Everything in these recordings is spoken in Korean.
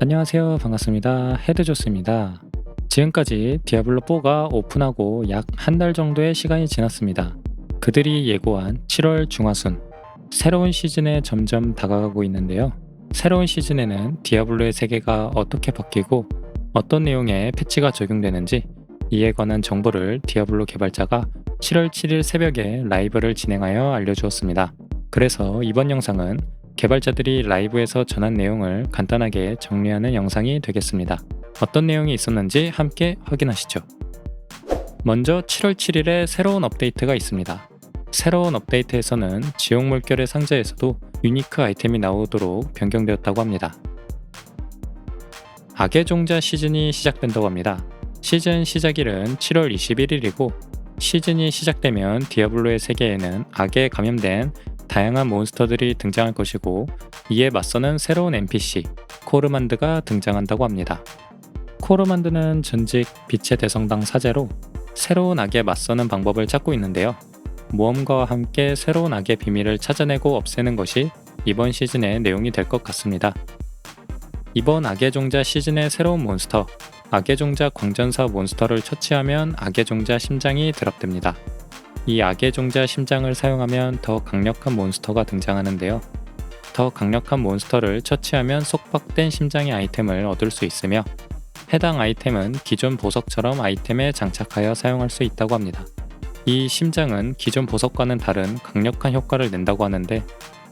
안녕하세요. 반갑습니다. 헤드조스입니다. 지금까지 디아블로4가 오픈하고 약 한 달 정도의 시간이 지났습니다. 그들이 예고한 7월 중하순, 새로운 시즌에 점점 다가가고 있는데요. 새로운 시즌에는 디아블로의 세계가 어떻게 바뀌고 어떤 내용의 패치가 적용되는지 이에 관한 정보를 디아블로 개발자가 7월 7일 새벽에 라이브를 진행하여 알려주었습니다. 그래서 이번 영상은 개발자들이 라이브에서 전한 내용을 간단하게 정리하는 영상이 되겠습니다. 어떤 내용이 있었는지 함께 확인하시죠. 먼저 7월 7일에 새로운 업데이트가 있습니다. 새로운 업데이트에서는 지옥 물결의 상자에서도 유니크 아이템이 나오도록 변경되었다고 합니다. 악의 종자 시즌이 시작된다고 합니다. 시즌 시작일은 7월 21일이고 시즌이 시작되면 디아블로의 세계에는 악에 감염된 다양한 몬스터들이 등장할 것이고 이에 맞서는 새로운 NPC 코르만드가 등장한다고 합니다. 코르만드는 전직 빛의 대성당 사제로 새로운 악에 맞서는 방법을 찾고 있는데요. 모험가와 함께 새로운 악의 비밀을 찾아내고 없애는 것이 이번 시즌의 내용이 될 것 같습니다. 이번 악의 종자 시즌의 새로운 몬스터 악의 종자 광전사 몬스터를 처치하면 악의 종자 심장이 드랍됩니다. 이 악의 종자 심장을 사용하면 더 강력한 몬스터가 등장하는데요. 더 강력한 몬스터를 처치하면 속박된 심장의 아이템을 얻을 수 있으며 해당 아이템은 기존 보석처럼 아이템에 장착하여 사용할 수 있다고 합니다. 이 심장은 기존 보석과는 다른 강력한 효과를 낸다고 하는데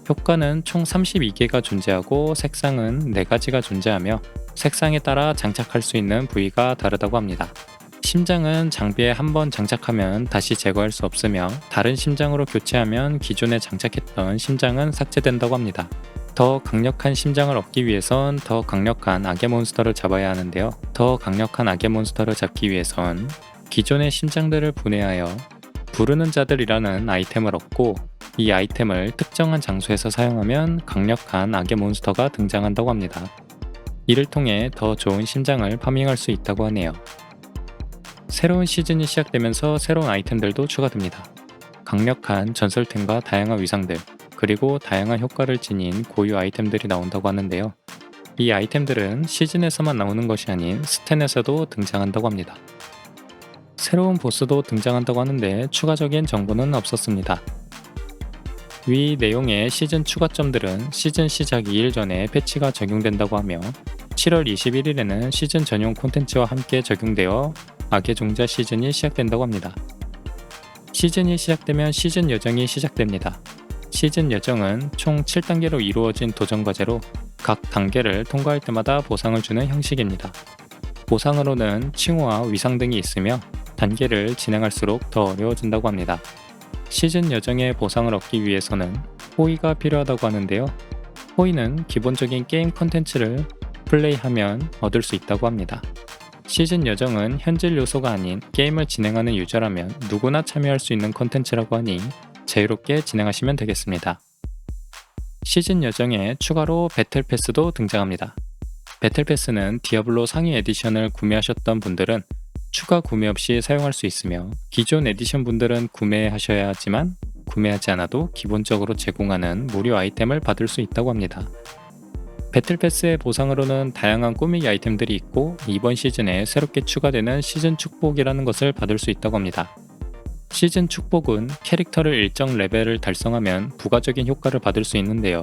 효과는 총 32개가 존재하고 색상은 4가지가 존재하며 색상에 따라 장착할 수 있는 부위가 다르다고 합니다. 심장은 장비에 한 번 장착하면 다시 제거할 수 없으며 다른 심장으로 교체하면 기존에 장착했던 심장은 삭제된다고 합니다. 더 강력한 심장을 얻기 위해선 더 강력한 악의 몬스터를 잡아야 하는데요. 더 강력한 악의 몬스터를 잡기 위해선 기존의 심장들을 분해하여 부르는 자들이라는 아이템을 얻고 이 아이템을 특정한 장소에서 사용하면 강력한 악의 몬스터가 등장한다고 합니다. 이를 통해 더 좋은 심장을 파밍할 수 있다고 하네요. 새로운 시즌이 시작되면서 새로운 아이템들도 추가됩니다. 강력한 전설템과 다양한 위상들, 그리고 다양한 효과를 지닌 고유 아이템들이 나온다고 하는데요. 이 아이템들은 시즌에서만 나오는 것이 아닌 스텐에서도 등장한다고 합니다. 새로운 보스도 등장한다고 하는데 추가적인 정보는 없었습니다. 위 내용의 시즌 추가점들은 시즌 시작 2일 전에 패치가 적용된다고 하며 7월 21일에는 시즌 전용 콘텐츠와 함께 적용되어 악의 종자 시즌이 시작된다고 합니다. 시즌이 시작되면 시즌 여정이 시작됩니다. 시즌 여정은 총 7단계로 이루어진 도전 과제로 각 단계를 통과할 때마다 보상을 주는 형식입니다. 보상으로는 칭호와 위상 등이 있으며 단계를 진행할수록 더 어려워진다고 합니다. 시즌 여정의 보상을 얻기 위해서는 호의가 필요하다고 하는데요. 호의는 기본적인 게임 컨텐츠를 플레이하면 얻을 수 있다고 합니다. 시즌 여정은 현질 요소가 아닌 게임을 진행하는 유저라면 누구나 참여할 수 있는 컨텐츠라고 하니 자유롭게 진행하시면 되겠습니다. 시즌 여정에 추가로 배틀 패스도 등장합니다. 배틀 패스는 디아블로 상위 에디션을 구매하셨던 분들은 추가 구매 없이 사용할 수 있으며 기존 에디션 분들은 구매하셔야 하지만 구매하지 않아도 기본적으로 제공하는 무료 아이템을 받을 수 있다고 합니다. 배틀패스의 보상으로는 다양한 꾸미기 아이템들이 있고 이번 시즌에 새롭게 추가되는 시즌 축복이라는 것을 받을 수 있다고 합니다. 시즌 축복은 캐릭터를 일정 레벨을 달성하면 부가적인 효과를 받을 수 있는데요.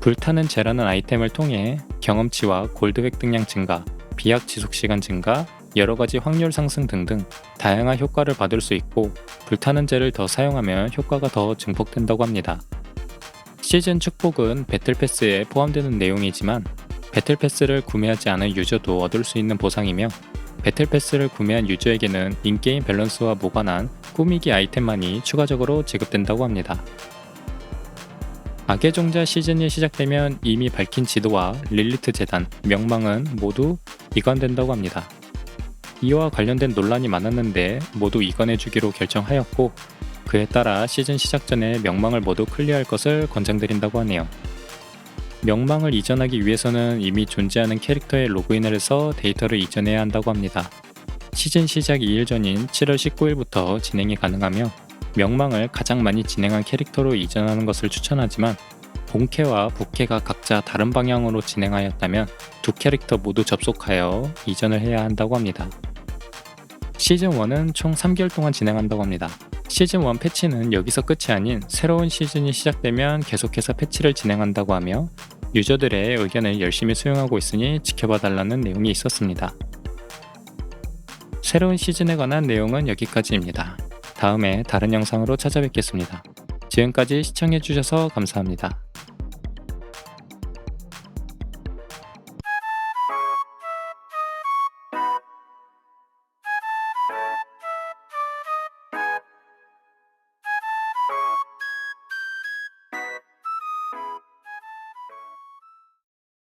불타는 재라는 아이템을 통해 경험치와 골드 획득량 증가, 비약 지속 시간 증가, 여러 가지 확률 상승 등등 다양한 효과를 받을 수 있고 불타는 재를 더 사용하면 효과가 더 증폭된다고 합니다. 시즌 축복은 배틀 패스에 포함되는 내용이지만 배틀 패스를 구매하지 않은 유저도 얻을 수 있는 보상이며 배틀 패스를 구매한 유저에게는 인게임 밸런스와 무관한 꾸미기 아이템만이 추가적으로 지급된다고 합니다. 악의 종자 시즌이 시작되면 이미 밝힌 지도와 릴리트 재단, 명망은 모두 이관된다고 합니다. 이와 관련된 논란이 많았는데 모두 이관해주기로 결정하였고 그에 따라 시즌 시작 전에 명망을 모두 클리어할 것을 권장드린다고 하네요. 명망을 이전하기 위해서는 이미 존재하는 캐릭터에 로그인을 해서 데이터를 이전해야 한다고 합니다. 시즌 시작 2일 전인 7월 19일부터 진행이 가능하며 명망을 가장 많이 진행한 캐릭터로 이전하는 것을 추천하지만 본캐와 부캐가 각자 다른 방향으로 진행하였다면 두 캐릭터 모두 접속하여 이전을 해야 한다고 합니다. 시즌 1은 총 3개월 동안 진행한다고 합니다. 시즌 1 패치는 여기서 끝이 아닌 새로운 시즌이 시작되면 계속해서 패치를 진행한다고 하며 유저들의 의견을 열심히 수용하고 있으니 지켜봐 달라는 내용이 있었습니다. 새로운 시즌에 관한 내용은 여기까지입니다. 다음에 다른 영상으로 찾아뵙겠습니다. 지금까지 시청해주셔서 감사합니다.